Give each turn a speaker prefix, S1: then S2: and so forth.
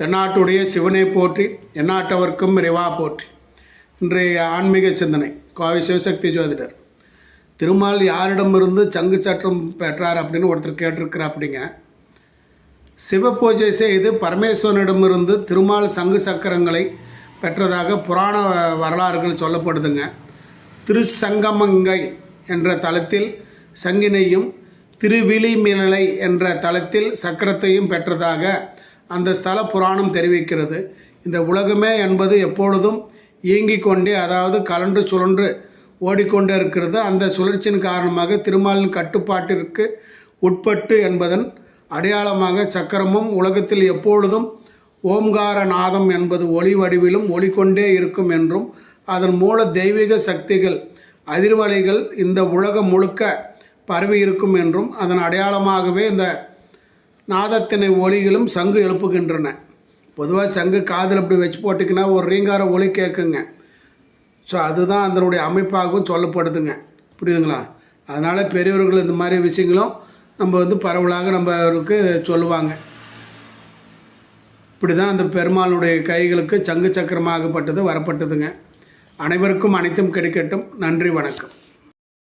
S1: தென்னாட்டுடைய சிவனை போற்றி எந்நாட்டவர்க்கும் இறைவா போற்றி. இன்றைய ஆன்மீக சிந்தனை கோவை சிவசக்தி ஜோதிடர். திருமால் யாரிடமிருந்து சங்கு சற்றம் பெற்றார் அப்படின்னு ஒருத்தர் கேட்டிருக்கிற அப்படிங்க சிவ பூஜை செய்து பரமேஸ்வரனிடமிருந்து திருமால் சங்கு சக்கரங்களை பெற்றதாக புராண வரலாறுகள் சொல்லப்படுதுங்க. திருச்சங்கமங்கை என்ற தளத்தில் சங்கினையும் திருவிழிமிழலை என்ற தளத்தில் சக்கரத்தையும் பெற்றதாக அந்த ஸ்தல புராணம் தெரிவிக்கிறது. இந்த உலகமே என்பது எப்பொழுதும் இயங்கிக் கொண்டே அதாவது கலன்று சுழன்று ஓடிக்கொண்டே இருக்கிறது. அந்த சுழற்சியின் காரணமாக திருமாலின் கட்டுப்பாட்டிற்கு உட்பட்டு என்பதன் அடையாளமாக சக்கரமும் உலகத்தில் எப்பொழுதும் ஓம்கார நாதம் என்பது ஒளி வடிவிலும் ஒளிக்கொண்டே இருக்கும் என்றும் அதன் மூல தெய்வீக சக்திகள் அதிர்வலைகள் இந்த உலகம் முழுக்க பரவி இருக்கும் என்றும் அதன் அடையாளமாகவே இந்த நாதத்தினை ஒலிகளும் சங்கு எழுப்புகின்றன. பொதுவாக சங்கு காதில் இப்படி வச்சு போட்டிங்கன்னா ஒரு ரீங்கார ஒலி கேட்குங்க. ஸோ அதுதான் அதனுடைய அமைப்பாகவும் சொல்லப்படுதுங்க. புரியுதுங்களா? அதனால் பெரியவர்கள் இந்த மாதிரி விஷயங்களும் நம்ம வந்து பரவலாக நம்மளுக்கு சொல்லுவாங்க. இப்படி தான் அந்த பெருமாளுடைய கைகளுக்கு சங்கு சக்கரமாகப்பட்டது வரப்பட்டதுங்க. அனைவருக்கும் அனைத்தும் கிடைக்கட்டும். நன்றி வணக்கம்.